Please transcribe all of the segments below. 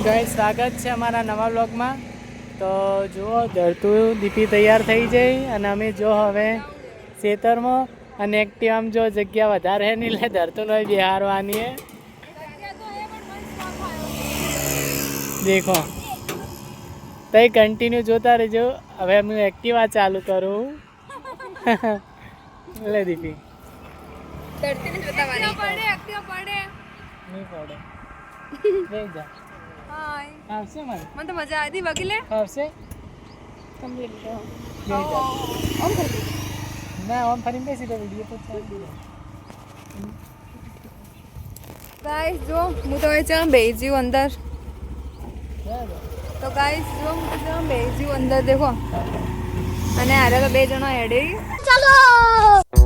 ગાય સ્વાગત છે અમારા નવા બ્લોગમાં તો જુઓ ધરતું દીપી તૈયાર થઈ જઈ અને અમે જો હવે ખેતરમાં અને એકટી જો જગ્યા વધારે નહીં એટલે ધરતું નહીં બિહારવાની દેખો. તો કન્ટિન્યુ જોતા રહેજો. હવે હું એક્ટિવા ચાલુ કરું. લે દીપી. પડે પડે. નહીં પડે. જા. હાય આવશે મારે? મને તો મજા આવી વગી લે આવશે? કમ્પ્લીટ જા ઓમ ફરી ના ઓમ ફરી બેસી તો વિડિયો તો ચાલુ ગાઈસ જો હું તો એ ચમ બેસી અંદર. તો ગાઈસ જો હું તો બેસી અંદર દેખો. અને આરે તો બે જણા હેડે હા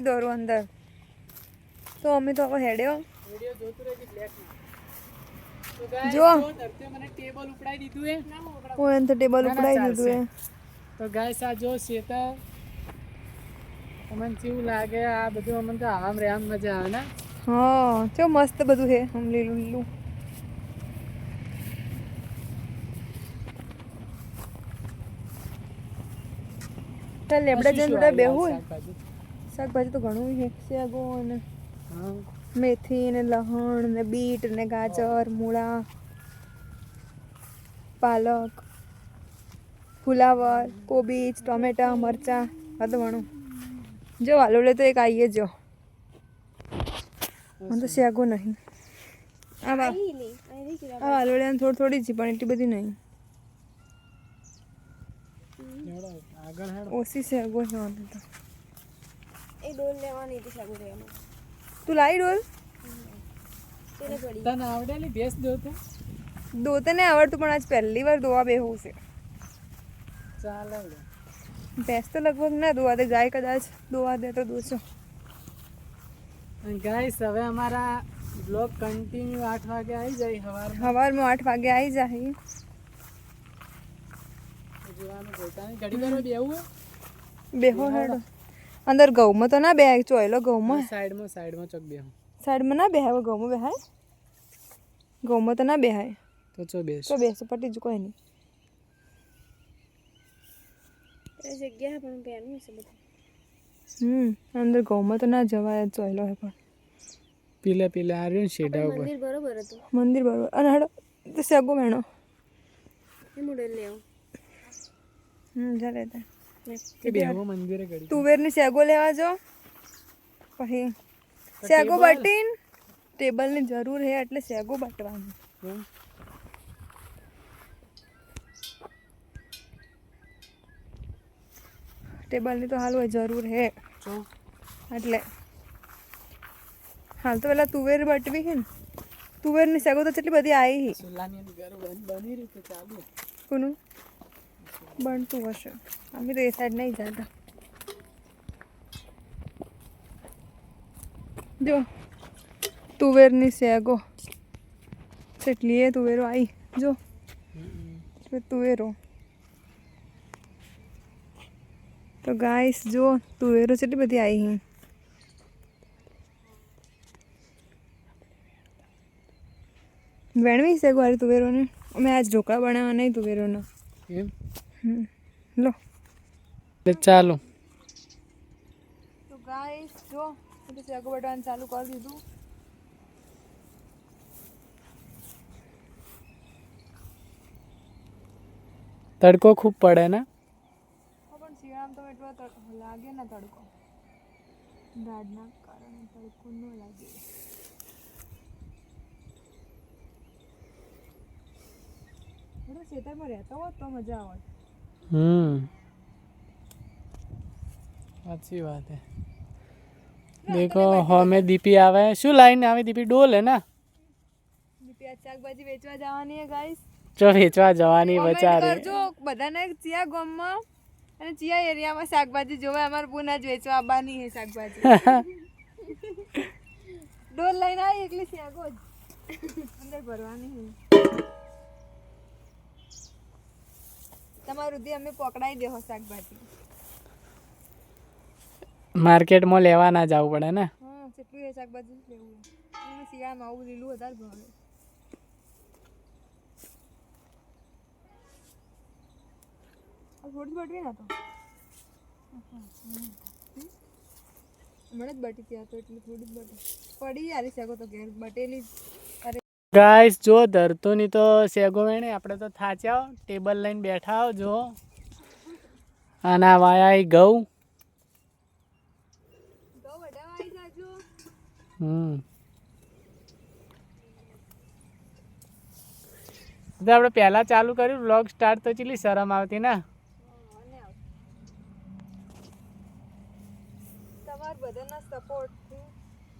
ટેબલ દોરું અંદર. તો અમે તો હવે હેડ્યો જો. ધરતીએ મને ટેબલ ઉપડાઈ દીધું હે. તો ટેબલ દીધું ગાઈસ આ જો શેતા અમને કેવું લાગે? આ બધું અમને તો આમ રે આમ મજા આવે ને? હા ચો મસ્ત બધું હે આમ લીલું લીલું. તો લેબડા જઈને બેહું શાકભાજી. તો ઘણું છે શેગો ને મેથી ને લહણ ને બીટ ને ગાજર મૂળા પાલક ફુલાવર કોબીજ ટોમેટા મરચાં બધું ઘણું. જો આલુડે તો એક આવીએ જો. મને તો શેગો નહીં. આ આલુડે થોડી થોડી છે પણ એટલી બધી નહીં. હેડો, આગળ હેડો. ઓછી શેગો છે મને તો. એ ડોલ લેવાની હતી સાબુ તું લાવી ડોલ? તેને પડી તને આવડેલી ભેંસ દો તો દોતે ને આવડતું પણ આજ પહેલી વાર દોવા બેહવું છે. ચાલે. ભેંસ તો લગભગ ના દોવા દે ગાય કદાચ દોવા દે તો દોશો ગાય ગાઈસ હવે અમારા બ્લોગ કન્ટિન્યુ આઠ વાગે આવી જાય હવાર સવારમાં આઠ વાગે આવી જાય. જોવાનું પોતાની ઘડી બેહો હેડો. અંદર ઘઉંમાં તો ના બેહાય ચોયલો ઘઉંમાં. સાઈડમાં સાઈડમાં ચક બેહું. સાઈડમાં ના બેહાય ઘઉંમાં બેહાય. ઘઉંમાં તો ના બેહાય. તો ચો બેસ. તો બેસો પટી જ કોઈ નહીં. એ જગ્યા પણ બેનું છે બધું. હમ અંદર ઘઉંમાં તો ના જવાય ચોયલો હે પણ. પીલા પીલા આવ્યું ને શેડા ઉપર. મંદિર બરોબર હતું. મંદિર બરોબર. અને હડો તો સગો મેણો. એ મોડેલ લેવું હમ ચાલે તે તુવેરની સેગો લેવા જો. પછી સેગો બટીન ટેબલની જરૂર હે એટલે સેગો બટવાનું. ટેબલની તો હાલ હોય જરૂર હે. એટલે હાલ તો પેલા તુવેર બટવી હે ને. તુવેરની સેગો તો કેટલી બધી આવી હી. કોનું? બનતું હશે. અમે તો એ સાઈડ નહીં જતા. જો, તુવેરની સેગો. એટલી એ તુવેરો આવી જો તુવેરો. તો ગાઈસ જો, તુવેરો કેટલી બધી આવી વેણવી છે વાળી તુવેરોને? અમે આજ ઢોકળા બનાવવા નહીં તુવેરોના. એમ. લો એટલે ચાલો તો ગાઈસ જો એટલે સેગો બટવાનું ચાલુ કરી દીધું તડકો ખૂબ પડે ને હા, પણ શિયાળામાં તો એટલો તડ- લાગે ને તડકો દાડના કારણે તડકો ન લાગે થોડો ખેતરમાં રહેતો હોત તો મજા આવત હમ. સાચી વાત હે. દેખો હમે દીપી આવે. શું લાઈન આવે? દીપી ડોલ હે ના? આજ શાકભાજી વેચવા જવાની હે ગાઈસ. જો વેચવા જવાની બચારી. કરજો બધાને ચિયા ગામમાં અને ચિયા એરિયામાં શાકભાજી જોવા. અમારે પૂના જ વેચવા આવવાની હે શાકભાજી. ડોલ લઈને આવી એકલી શેગો જ. અંદર ભરવાની છે તમારું સુધી અમે પકડાઈ દેહો શાકભાજી. માર્કેટમાં લેવા ના જવું પડે ને? હા કેટલું એ શાકભાજી લેવું. શિયાળામાં આવું લીલું વધારે ભાવે. થોડી બટવી ના તો હમણાં જ બટી ત્યાં તો એટલે થોડી જ બટી પડી આવી શકો તો ઘેર. બટેલી જ. ગાઈસ જો ધરતોની તો સેગો વેણે, આપણે તો થાચ્યા ટેબલ લઈને બેઠા જો. આના વાયા ઘઉં હમ. તો આપણે પહેલા ચાલુ કર્યું વ્લોગ સ્ટાર્ટ તો ચેટલી શરમ આવતી ને? તમારા બધાના સપોર્ટથી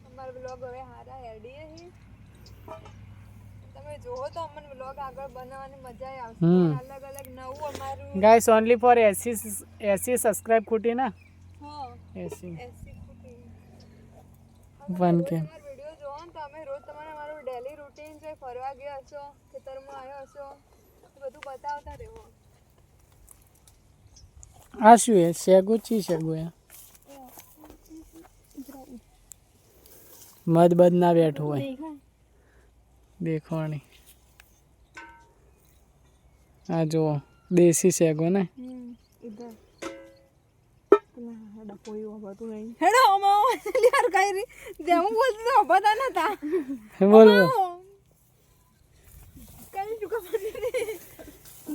અમારા બ્લોગ હવે હારા છે તમે જોવો તો અમને બ્લોગ આગળ બનાવવાની મજા આવશે. હમ. અલગ અલગ નવું અમારું guys only for AC AC subscribe ખૂટી ને? હા એસી એસી ફૂટી વન કે તમારા વીડિયો જોવો ને તો અમે રોજ તમારે અમારું ડેલી રૂટીન છે ફરવા ગયા હશો ખેતરમાં આવ્યો હશો એ બધું બતાવતા રહેવો. આ શું એ શેગુ ચી શેગુ એ મધ બધ ના બેઠું હોય. દેખવાની. આ જુઓ દેશી સેગો ને? ઇધર હેડો હે યાર નો રી જેવું બોલતી તો બધા નતા બોલ બોલ. કઈ ચૂકા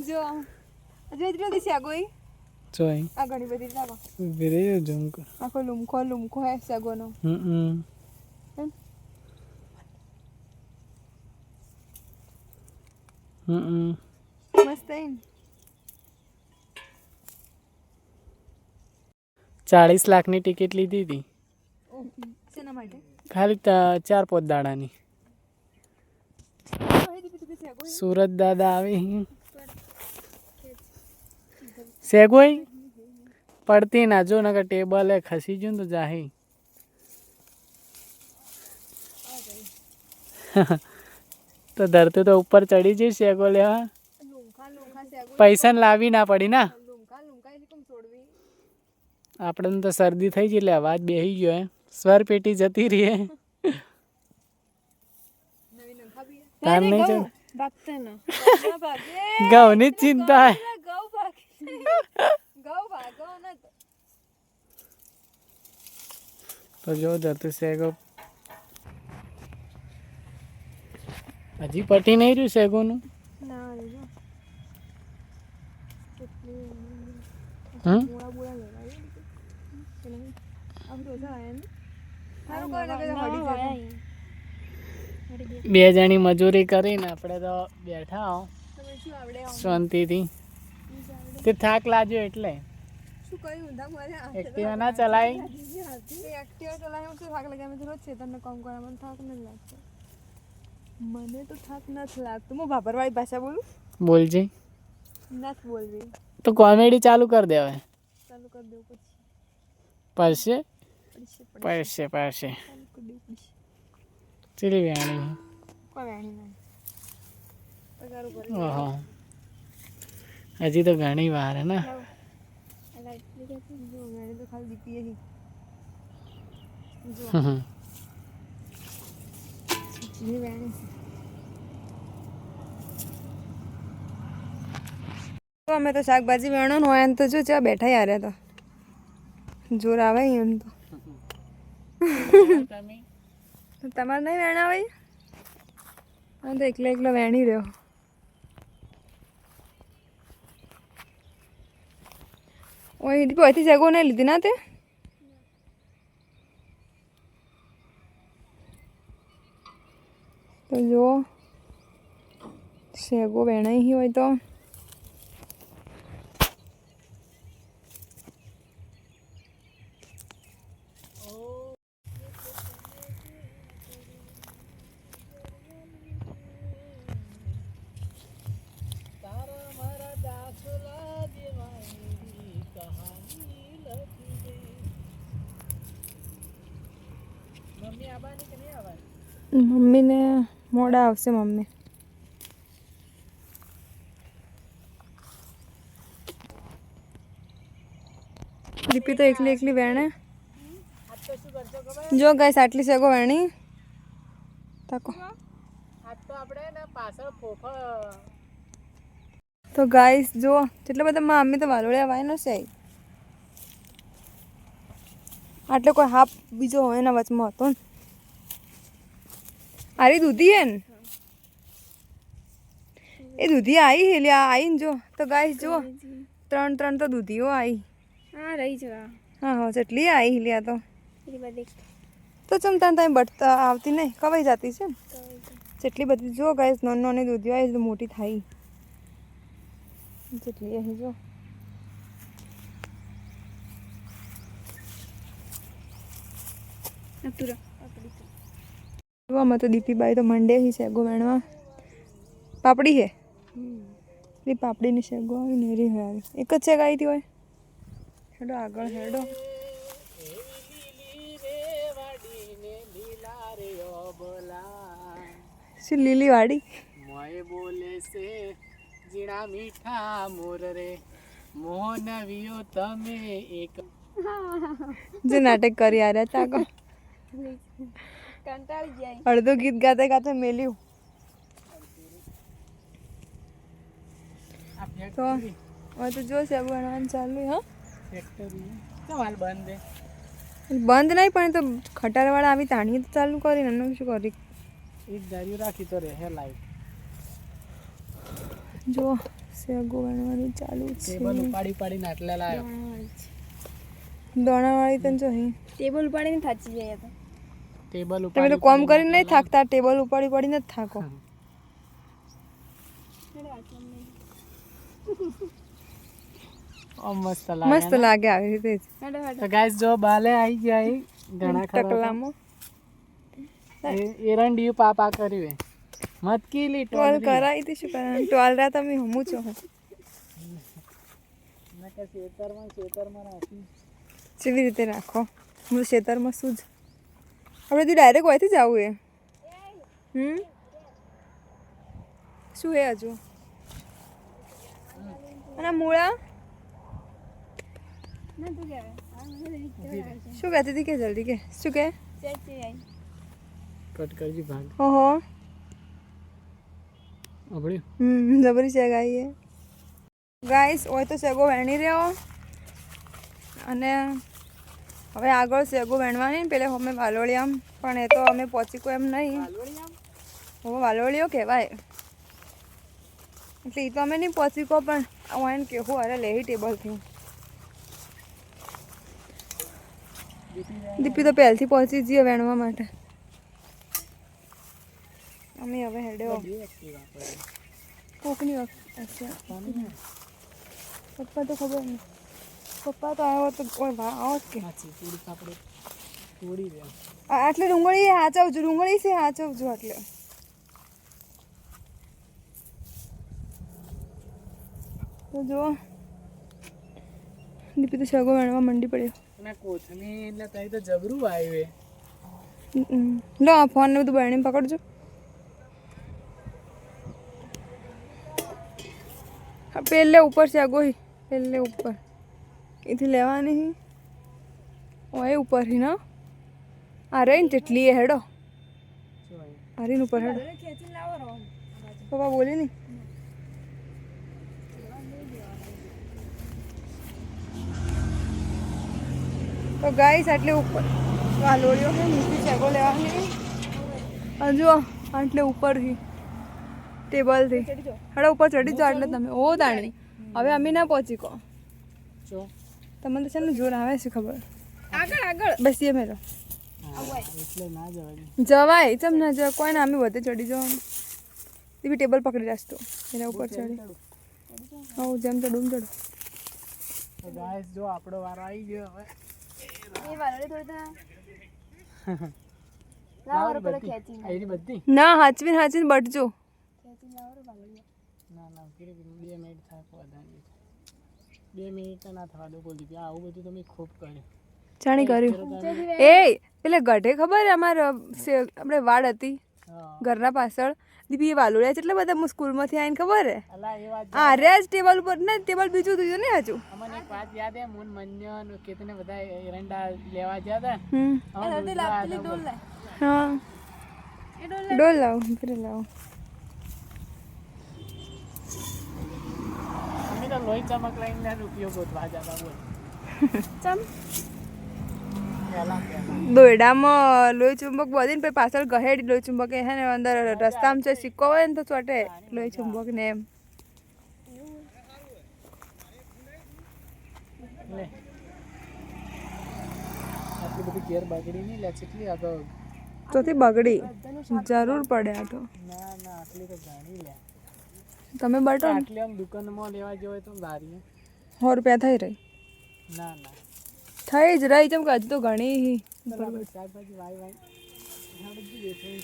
જો હજુ એટલી બધી સાગોઈ જોઈ આ ઘણી બધી લાવો ઊભી રહી ઝુમક આખો લુમખો લુમખો હે સાગોનો હમ હમ હમ મસ્ત હે ને? ચાળીસ લાખની ટિકિટ લીધી હતી. શેના માટે? ખાલી ચાર પોત દાડાની. સુરત દાદા આવી સેગોઈ પડતી ના જો નકર ટેબલે ખસી ને તો જાહી. તો ધરતું તો ઉપર ચડી જઈશ શેગો લેવા પૈસા ને લાવી ના પડી ના. લુમખા લુમખા એટલે કેમ છોડવી. આપણે તો શરદી થઈ ગઈ એટલે અવાજ બેસી ગયો હે સ્વર પેટી જતી રહી હે નવી નંખા બી તાર નહીં ચડ ભાગતા ના. ના ભાગે. ઘઉંની જ ચિંતા. તો. જો ધરતું સેગો હજી પટી નહીં રહ્યું સેગોનું? બે જણી મજૂરી કરીને આપણે તો બેઠા હો. શાંતિથી. તે થાક લાગ્યો એટલે. એક્ટિવા ના ચલાય. એક્ટિવા ચલાવી હું થાક લાગે મેં રોજ છે તમને કામ કરવા મને થાક નથી લાગતો. મને તો થાક નથી લાગતો. હું ભાભરવાળી ભાષા બોલું? બોલજે. નથી બોલવી. તો કોમેડી ચાલુ કરી દે હવે. ચાલુ કરી દઉં પછી. પડશે? પડશે પડશે. પડશે ચાલુ કરી દઉં પછી. ચીલી વેણી? કોઈ વેણી નહીં. પગાર ઉપર. ઓહો. હજી તો ઘણી વાર હે ને. જો વેણી તો ખાલી દીપીએ હી. જો. ની વેણી તો અમે તો શાકભાજી વેણો હોય તો જો ચા બેઠા યાર તો. જોર આવે એમ તો. તમારે નહીં વેણા આવે હું તો એકલો એકલો વેણી રહ્યો. ઓય અહીંથી જગો નહીં લીધી ના તે? તો જુઓ. શેગો વેણાઈ હોય તો. મમ્મીને મોડા આવશે મમ્મી. દીપી તો એકલી એકલી વેણે. જો ગાઈસ આટલી સેગો વેણી. તાકો. તો ગાઈસ જો કેટલા બધા મમ્મી તો વાલોળિયા નો છે. આટલે કોઈ હાફ બીજો હોય એના વચમાં હતો ને. આરી દૂધી હે ને? એ દૂધી આવી હે લ્યા આવીને જો. તો ગાઈસ જો ત્રણ ત્રણ તો દૂધીઓ આવી હા રહી જો હા હા જેટલી આવી લ્યા તો. તો ચમ તો ચમતા તમે બટતા આવતી નહીં કવાઈ જતી છે ને? જેટલી બધી જો ગાઈસ નોન નાની દૂધીઓ આવી મોટી થાય. જેટલી અહીં જો આ તું રહ. જોવામાં તો દીપીબાઈ તો મંડે હી શેગો વેણવા. પાપડી હે? એ પાપડીની શેગો આવી ને રી હોય એક જ શેગ આવી હતી હોય હેડો આગળ હેડો. શું લીલી વાડી? મોય બોલે છે જીણા મીઠા મોર રે મોહન વિયો તમે એક. જે નાટક કરી આ રહ્યા તાકો કંટાળી જાય અડધું ગીત ગાતે ગાતે મેલ્યું તો હવે તો જો શેગો વેણવાનું ચાલુ હા ફેક્ટરી કેમ હાલ બંધ? નહીં પણ તો ખટારવાળા આવી તાણી તો ચાલુ કરી એનું શું કરી એક ધાર્યું રાખી તો રહે લાઈટ જો સેગો વેણવાનું ચાલુ છે ટેબલ ઉપાડી ઉપાડીને આટલે લાવ્યો દોણાવાળી તો જો હે ટેબલ ઉપાડીને થાચી જાય તો ટેબલ તમે ઉપાડી તો કોમ કરીને નહીં થાકતા ટેબલ ઉપાડી પડીને જ થાકો. મસ્ત લાગે મસ્ત લાગે આવી રીતે તો ગાઈસ જો બાલે આવી ગયા ઘણા ટકલામાં. એ- પાપા કર્યું હે. મત કીલી ટોલ કરાવી હતી શું કરવાનું ટોલ રા તમે હમું છો શેતરમાં શેતરમાં રાખી. કેવી રીતે રાખો. હું શેતરમાં શું જ આપણે તો ડાયરેક્ટ હોયથી જ આવું એ. હમ? શું હે હજુ? અને મૂળા? શું કહેતી હતી કે જલ્દી કે? શું કે? કટ કરજી ભાગ. ઓહો. આપણે હમ જબરી છે ગાઈએ હે ગાઈસ હોય તો સેગો વેણી રહ્યો. અને હવે આગળ શેગો વેણવાની ને પેલે અમે વાલોળિયામ, પણ એ તો અમે પહોંચી કોઈ એમ નહીં. હવે વાલોળિયો કહેવાય. એટલે એ તો અમે નહીં પહોંચી કહો પણ હું એને કહેવું, અરે લેહી ટેબલ થયું દીપી તો પહેલથી પહોંચી જઈએ વેણવા માટે. અમે હવે હેડે કોકની વખત. પપ્પા તો ખબર નહીં. પપ્પા તો આવ્યો તો કોઈ આવો કે. સાચી પૂરી આપણે તોડી દે. આટલે ડુંગળી હાચવજો ડુંગળી છે હાચવજો એટલે તો જો દીપી તો સગો વેણવા મંડી પડ્યો. અને કોથમી એટલે તઈ તો જબરું આવ્યું. લો આ ફોન ને બધું બરણી પકડજો. પેલે ઉપર છે આગો પેલે ઉપર. એથી લેવાની ઓ ઓય ઉપર હી? ના આ રહી ને તેટલી એ હેડો. આરીન ઉપર હેડો. ખેંચીને લાવો પપ્પા બોલી નહીં. તો ગાઈસ આટલે ઉપર આ લોરીઓ છે નીચે ચેકો લેવાની. હજુ આટલે ઉપરથી ટેબલથી. હેડા ઉપર ચડી જાઓ એટલે તમે. ઓ દાણી હવે અમે ના પહોંચી કહો જો. તમને તો છે ને જોર આવે છે ખબર. આગળ આગળ. બસ એ હા, ના જવાય. જવાય ચમ ના જવાય કોઈ ના અમે વધે ચડી જવાનું એ બી ટેબલ પકડી રાખતો એના ઉપર ચડી. હવ જેમ ચડું ચડું તો ગાઈસ જો આપણો વારો આવી ગયો હવે. એ વારો થોડી તા ના હાચવીને હાચવીને બટજો. ના ના બે મિનિટ થાય બે મિનિટ ના થવા દો બોલી આવું બધું તમે ખૂબ કર્યું. જાણી કર્યું. એ એટલે ગઢે ખબર અમારે આપણે વાડ હતી ઘરના પાછળ. દીપી વાલુડિયા એટલે બધા હું સ્કૂલમાંથી આવીને ખબર હે? હા રેજ રહ્યા જ ટેબલ ઉપર ને ટેબલ બીજું હતું ને હજુ. મને એક વાત યાદ હે મુન મન્યન કેતને બધા એરંડા લેવા ગયા હતા? હમ. હા, ગુજરાત હા. ડોલ લાવ. ફરી લાવ. અમે તો લોહી ચમક લઈને રૂપિયો ગોતવા જતા બોલ ચમ. દોયડામાં લોહી ચુંબક બધી પછી પાછળ ગહેડી લોહી ચુંબક એ હે ને અંદર રસ્તામાં છે સિક્કો હોય ને તો ચોટે લોહી ચુંબક ને એમ. આટલી બધી બગડી નહીં લે કેટલી આ તો બગડી. જરૂર પડે આ તો. ના ના આટલી તો જાણી લે. તમે બટો ને આમ દુકાનમાં લેવા જવાય તો લારી સો રૂપિયા થઈ રહી. ના ના. થઈ જ રહી. ચમ કે હજુ તો ઘણી શાકભાજી વાય વાય.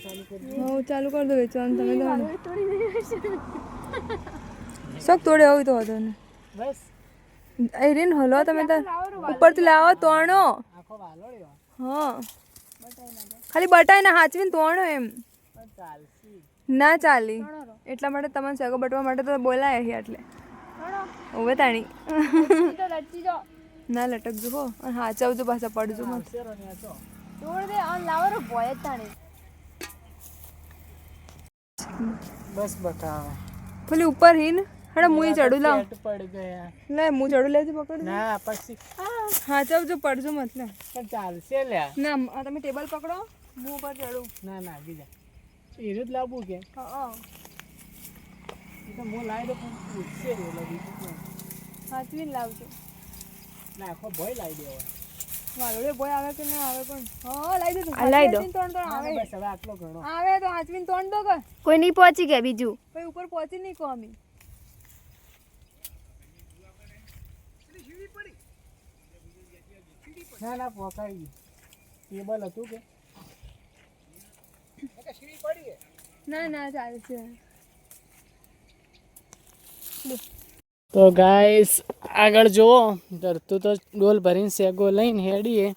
ચાલુ કરી હું ચાલુ કરી દો વેચવાનું તમે તો શોખ તોડે હોય તો હતો ને બસ. એ રીન હલો તમે તાર ઉપરથી લાવો તોણો. હા. ખાલી બટાઈ ના હાચવીને તોણો એમ. ચાલશી. ના ચાલી. એટલા માટે તમને સગો બટવા માટે તો બોલાય અહીં એટલે ઓવે તાણી. તો લટકી જો ના લટકજો હો. અને હાચવજો પાછા પડજો મત બસ બતાવે. પેલી ઉપર હીન હડે મુઈ ચડું લાવ. પેટ પડી ગયા. લે હું ચડું લેજે પકડ. ના પછી હા હાચવજો પડજો મત લે પણ ચાલશે લે ના આ તમે ટેબલ પકડો. હું ઉપર ચડું. ના ના બીજા હીરું જ લાવવું કે? હા તો હું લાવી દઉં પણ પૂછશે રે એટલે બીજું શું. હાચવીને લાવજો. ના આખો ભય લાવી દેવો વાલોડે ભય આવે કે ના આવે પણ હા લાવી દો લાવી દો. ત્રણ ત્રણ આવે. બસ હવે આટલો ઘણો. આવે તો હાચવીને ત્રણ દો કે કોઈ નહીં પહોંચી ગયા બીજું. પછી ઉપર પહોંચી નહીં કહો અમે. ના ના પોકાઈ ટેબલ હતું કે? ના ના ચાલશે તો ગાઈસ આગળ જુઓ. ધરતું તો ડોલ ભરીને સેગો લઈને હેડીએ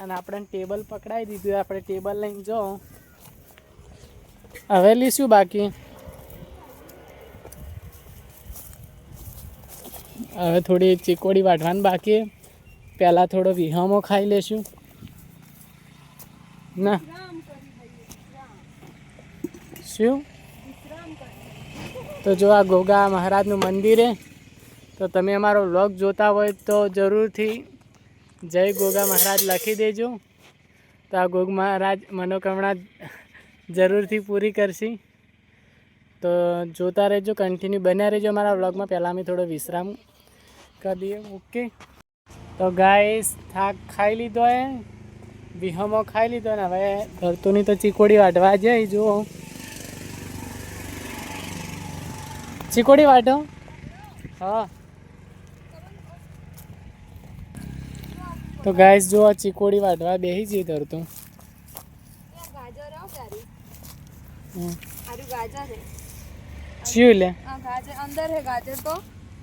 અને આપણે ટેબલ પકડાવી દીધું આપણે ટેબલ લઈને જો. હવે લીશું બાકી. હવે થોડી ચીકોડી વાટવાની બાકી પહેલાં થોડો વિહમો ખાઈ લેશું. ના શું તો જો આ ગોગા મહારાજનું મંદિર હે, તો તમે અમારો વ્લોગ જોતા હોય તો જરૂરથી જય ગોગા મહારાજ લખી દેજો. તો આ ગોગ મહારાજ મનોકામના જરૂરથી પૂરી કરશે. તો જોતા રહેજો કન્ટિન્યુ બન્યા રહેજો અમારા વ્લોગમાં. પહેલાં અમે થોડો વિશ્રામ કરી દઈએ. ઓકે. તો ગાઈસ, થાક ખાઈ લીધો એ વિહમો ખાઈ લીધો ને હવે ધરતુની તો ચીકોડી વાટવા જઈ જુઓ. ચીકોડી વાટો? હા. તો ગાઈસ જો આ ચીકોડી વાટવા બેહી જઈ ધરતું ગાજર આવ તારી હમ. ગાજર છે ચિયું લે? અંદર હે ગાજર તો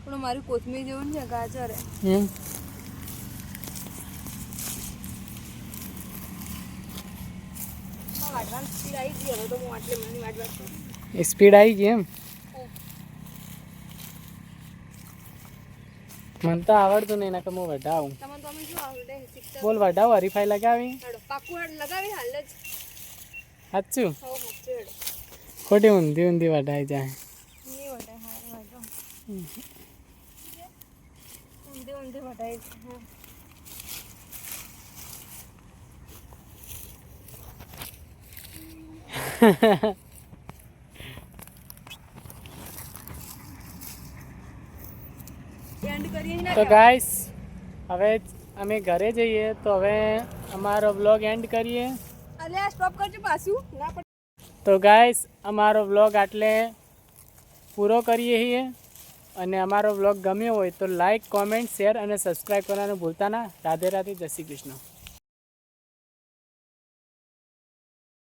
પણ મારું કોથમીર જેવું છે ગાજર હે સ્પીડ આવી ગઈ એમ? મને તો આવડતું નહીં નકર હું વઢાવું તમને તો અમે શું આવડે? બોલ વઢાવ હરીફાઈ લગાવી? હેડો પાકું હડ લગાવી હાલ જ. સાચું? ખોટી ઊંધી ઊંધી વઢાઈ જાય. ઊંધી ઊંધી વટાય હા એન્ડ કરીએ ના તો ગાઈસ હવે અમે ઘરે જઈએ તો હવે અમારો વ્લોગ એન્ડ કરીએ. સ્ટોપ કરજો પાછું. તો ગાઈસ અમારો વ્લોગ આટલે પૂરો કરીએ છીએ. અને અમારો વ્લોગ ગમ્યો હોય તો લાઈક કોમેન્ટ શેર અને સબસ્ક્રાઈબ કરવાનું ભૂલતા ના. રાધે રાધે જય શ્રી કૃષ્ણ.